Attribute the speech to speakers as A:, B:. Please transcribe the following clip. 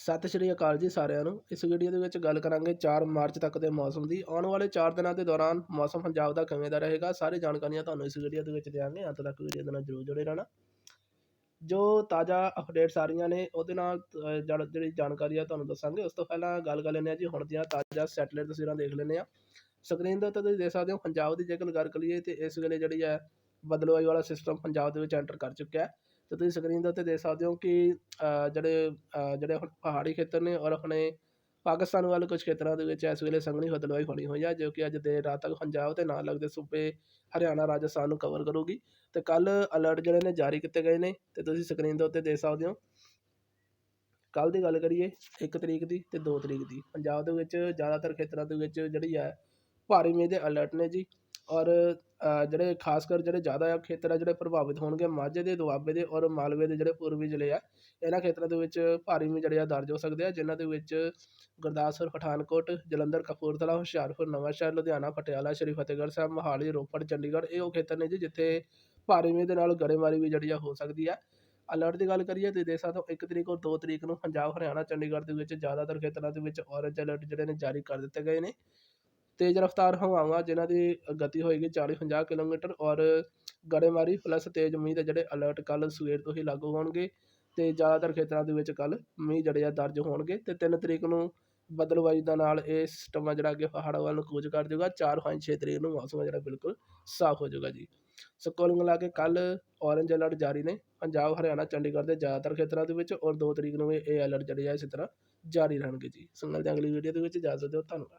A: ਸਤਿ ਸ਼੍ਰੀ ਅਕਾਲ ਜੀ ਸਾਰਿਆਂ ਨੂੰ। ਇਸ ਵੀਡੀਓ ਦੇ ਵਿੱਚ ਗੱਲ ਕਰਾਂਗੇ 4 ਮਾਰਚ ਤੱਕ ਦੇ ਮੌਸਮ ਦੀ। ਆਉਣ ਵਾਲੇ 4 ਦਿਨਾਂ ਦੇ ਦੌਰਾਨ ਮੌਸਮ ਪੰਜਾਬ ਦਾ ਕਿਵੇਂ ਦਾ ਰਹੇਗਾ, ਸਾਰੀ ਜਾਣਕਾਰੀਆਂ ਤੁਹਾਨੂੰ ਇਸ ਵੀਡੀਓ ਦੇ ਵਿੱਚ ਦਿਆਂਗੇ। ਅੰਤ ਤੱਕ ਵੀਡੀਓ ਦੇ ਨਾਲ ਜਰੂਰ ਜੁੜੇ ਰਹਿਣਾ। ਜੋ ਤਾਜ਼ਾ ਅਪਡੇਟਸ ਆ ਰਹੀਆਂ ਨੇ, ਉਹਦੇ ਨਾਲ ਜਿਹੜੀ ਜਾਣਕਾਰੀ ਆ ਤੁਹਾਨੂੰ ਦੱਸਾਂਗੇ। ਉਸ ਤੋਂ ਪਹਿਲਾਂ ਗੱਲ ਕਰ ਲੈਂਦੇ ਆ ਜੀ, ਹੁਣ ਦੀਆਂ ਤਾਜ਼ਾ ਸੈਟਲਾਈਟ ਤਸਵੀਰਾਂ ਦੇਖ ਲੈਂਦੇ ਆ ਸਕਰੀਨ ਦੇ ਉੱਤੇ ਤੁਸੀਂ ਦੇਖ ਸਕਦੇ ਹੋ, ਪੰਜਾਬ ਦੀ ਜੇਕਰ ਗੱਲ ਕਰੀਏ ਤੇ ਇਸ ਵੇਲੇ ਜਿਹੜੀ ਹੈ, ਬਦਲਵਾਈ ਵਾਲਾ ਸਿਸਟਮ ਪੰਜਾਬ ਦੇ ਵਿੱਚ ਐਂਟਰ ਕਰ ਚੁੱਕਿਆ ਹੈ। ਤੇ ਤੁਸੀਂ ਸਕਰੀਨ ਦੇ ਉੱਤੇ ਦੇਖ ਸਕਦੇ ਹੋ ਕਿ ਜਿਹੜੇ ਜਿਹੜੇ ਹੁਣ ਪਹਾੜੀ ਖੇਤਰ ਨੇ ਔਰ ਆਪਣੇ ਪਾਕਿਸਤਾਨ ਵੱਲ ਕੁਝ ਖੇਤਰਾਂ ਦੇ ਵਿੱਚ ਇਸ ਵੇਲੇ ਸੰਘਣੀ ਬਦਲਵਾਈ ਹੋਣੀ ਹੋਈ ਹੈ ਜੋ ਕਿ ਅੱਜ ਦੇਰ ਰਾਤ ਤੱਕ ਪੰਜਾਬ ਤੇ ਨਾਲ ਲੱਗਦੇ ਸੂਬੇ ਹਰਿਆਣਾ, ਰਾਜਸਥਾਨ ਨੂੰ ਕਵਰ ਕਰੂਗੀ। ਤੇ ਕੱਲ ਅਲਰਟ ਜਿਹੜੇ ਨੇ ਜਾਰੀ ਕੀਤੇ ਗਏ ਨੇ, ਤੇ ਤੁਸੀਂ ਸਕਰੀਨ ਦੇ ਉੱਤੇ ਦੇਖ ਸਕਦੇ ਹੋ। ਕੱਲ ਦੀ ਗੱਲ ਕਰੀਏ 1 ਤਰੀਕ ਦੀ ਤੇ 2 ਤਰੀਕ ਦੀ। ਪੰਜਾਬ ਦੇ ਵਿੱਚ ਜ਼ਿਆਦਾਤਰ ਖੇਤਰਾਂ ਦੇ ਵਿੱਚ ਜਿਹੜੀ ਹੈ ਭਾਰੀ ਮੀਂਹ ਦੇ ਅਲਰਟ ਨੇ ਜੀ। ਔਰ ਜਿਹੜੇ ਖਾਸ ਕਰ ਜਿਹੜੇ ਜ਼ਿਆਦਾ ਖੇਤਰ ਆ, ਜਿਹੜੇ ਪ੍ਰਭਾਵਿਤ ਹੋਣਗੇ, ਮਾਝੇ ਦੇ, ਦੁਆਬੇ ਦੇ ਔਰ ਮਾਲਵੇ ਦੇ ਜਿਹੜੇ ਪੂਰਬੀ ਜ਼ਿਲ੍ਹੇ ਆ, ਇਹਨਾਂ ਖੇਤਰਾਂ ਦੇ ਵਿੱਚ ਭਾਰੀ ਮੀਂਹ ਜਿਹੜੇ ਆ ਦਰਜ ਹੋ ਸਕਦੇ ਆ, ਜਿਨ੍ਹਾਂ ਦੇ ਵਿੱਚ ਗੁਰਦਾਸਪੁਰ, ਪਠਾਨਕੋਟ, ਜਲੰਧਰ, ਕਪੂਰਥਲਾ, ਹੁਸ਼ਿਆਰਪੁਰ, ਨਵਾਂਸ਼ਹਿਰ, ਲੁਧਿਆਣਾ, ਪਟਿਆਲਾ, ਸ਼੍ਰੀ ਫਤਿਹਗੜ੍ਹ ਸਾਹਿਬ, ਮੋਹਾਲੀ, ਰੋਪੜ, ਚੰਡੀਗੜ੍ਹ, ਇਹ ਉਹ ਖੇਤਰ ਨੇ ਜੀ ਜਿੱਥੇ ਭਾਰੀ ਮੀਂਹ ਦੇ ਨਾਲ ਗੜੇਮਾਰੀ ਵੀ ਜਿਹੜੀ ਆ ਹੋ ਸਕਦੀ ਆ। ਅਲਰਟ ਦੀ ਗੱਲ ਕਰੀਏ ਤੇ ਦੇਖ ਸਕਦੇ ਹੋ 1 ਤਰੀਕ ਔਰ 2 ਤਰੀਕ ਨੂੰ ਪੰਜਾਬ, ਹਰਿਆਣਾ, ਚੰਡੀਗੜ੍ਹ ਦੇ ਵਿੱਚ ਜ਼ਿਆਦਾਤਰ ਖੇਤਰਾਂ ਦੇ ਵਿੱਚ ਔਰੇਂਜ ਅਲਰਟ ਜਿਹੜੇ ਨੇ ਜਾਰੀ ਕਰ ਦਿੱਤੇ ਗਏ ਨੇ। ਤੇਜ਼ ਰਫ਼ਤਾਰ ਹਵਾਵਾਂ, ਜਿਨ੍ਹਾਂ ਦੀ ਗਤੀ ਹੋਏਗੀ 40-50 ਕਿਲੋਮੀਟਰ ਔਰ ਗੜੇਮਾਰੀ ਪਲੱਸ ਤੇਜ਼ ਮੀਂਹ ਦੇ ਜਿਹੜੇ ਅਲਰਟ ਕੱਲ ਸਵੇਰ ਤੋਂ ਹੀ ਲਾਗੂ ਹੋਣਗੇ ਤੇ ਜ਼ਿਆਦਾਤਰ ਖੇਤਰਾਂ ਦੇ ਵਿੱਚ ਕੱਲ ਮੀਂਹ ਜਿਹੜੇ ਆ ਦਰਜ ਹੋਣਗੇ ਤੇ 3 ਤਰੀਕ ਨੂੰ ਬਦਲਵਾਈ ਦਾ ਨਾਲ ਇਹ ਸਿਸਟਮ ਆ ਜਿਹੜਾ ਅੱਗੇ ਪਹਾੜਾਂ ਵੱਲ ਨੂੰ ਕੂਚ ਕਰ ਜਾਊਗਾ 4-5-6 ਤਰੀਕ ਨੂੰ ਮੌਸਮ ਆ ਜਿਹੜਾ ਬਿਲਕੁਲ ਸਾਫ਼ ਹੋ ਜਾਊਗਾ ਜੀ। ਸੋ ਕੁੱਲ ਮਿਲਾ ਕੇ ਕੱਲ ਔਰੇਂਜ ਅਲਰਟ ਜਾਰੀ ਨੇ, ਪੰਜਾਬ, ਹਰਿਆਣਾ, ਚੰਡੀਗੜ੍ਹ ਦੇ ਜ਼ਿਆਦਾਤਰ ਖੇਤਰਾਂ ਦੇ ਵਿੱਚ ਔਰ 2 ਤਰੀਕ ਨੂੰ ਇਹ ਅਲਰਟ ਜਿਹੜੇ ਆ ਇਸੇ ਤਰ੍ਹਾਂ ਜਾਰੀ ਰਹਿਣਗੇ ਜੀ। ਸੋ ਮਿਲਦੇ ਅਗਲੀ ਵੀਡੀਓ ਦੇ ਵਿੱਚ ਇਜਾਜ਼ਤ ਦਿਓ, ਧੰਨਵਾਦ।